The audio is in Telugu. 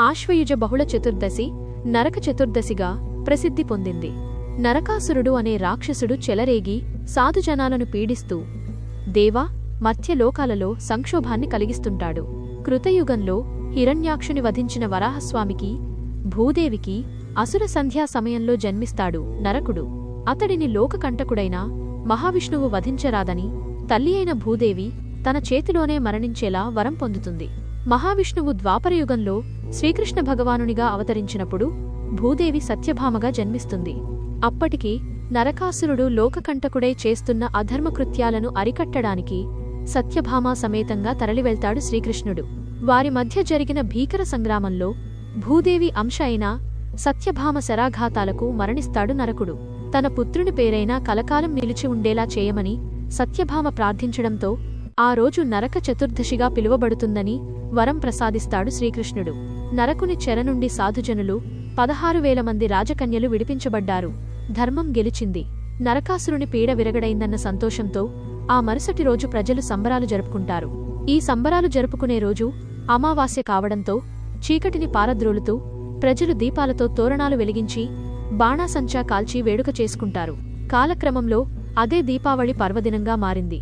ఆశ్వయుజ బహుళ చతుర్దశి నరక చతుర్దశిగా ప్రసిద్ధి పొందింది. నరకాసురుడు అనే రాక్షసుడు చెలరేగి సాధుజనాలను పీడిస్తూ దేవా మత్స్యలోకాలలో సంక్షోభాన్ని కలిగిస్తుంటాడు. కృతయుగంలో హిరణ్యాక్షుని వధించిన వరాహస్వామికి భూదేవికి అసుర సంధ్యా సమయంలో జన్మిస్తాడు నరకుడు. అతడిని లోకకంటకుడైన మహావిష్ణువు వధించరాదని తల్లి అయిన భూదేవి తన చేతిలోనే మరణించేలా వరం పొందుతుంది. మహావిష్ణువు ద్వాపరయుగంలో శ్రీకృష్ణ భగవానునిగా అవతరించినప్పుడు భూదేవి సత్యభామగా జన్మిస్తుంది. అప్పటికి నరకాసురుడు లోకకంటకుడై చేస్తున్న అధర్మకృత్యాలను అరికట్టడానికి సత్యభామ సమేతంగా తరలివెళ్తాడు శ్రీకృష్ణుడు. వారి మధ్య జరిగిన భీకర సంగ్రామంలో భూదేవి అంశ అయిన సత్యభామ శరాఘాతాలకు మరణిస్తాడు నరకుడు. తన పుత్రుని పేరైనా కలకాలం నిలిచి ఉండేలా చేయమని సత్యభామ ప్రార్థించడంతో ఆ రోజు నరక చతుర్దశిగా పిలువబడుతుందని వరం ప్రసాదిస్తాడు శ్రీకృష్ణుడు. నరకుని చెర నుండి సాధుజనులు పదహారు వేల మంది రాజకన్యలు విడిపించబడ్డారు. ధర్మం గెలిచింది. నరకాసురుని పీడ విరగడైందన్న సంతోషంతో ఆ మరుసటి రోజు ప్రజలు సంబరాలు జరుపుకుంటారు. ఈ సంబరాలు జరుపుకునే రోజు అమావాస్య కావడంతో చీకటిని పారద్రోలుతూ ప్రజలు దీపాలతో తోరణాలు వెలిగించి బాణాసంచా కాల్చి వేడుక చేసుకుంటారు. కాలక్రమంలో అదే దీపావళి పర్వదినంగా మారింది.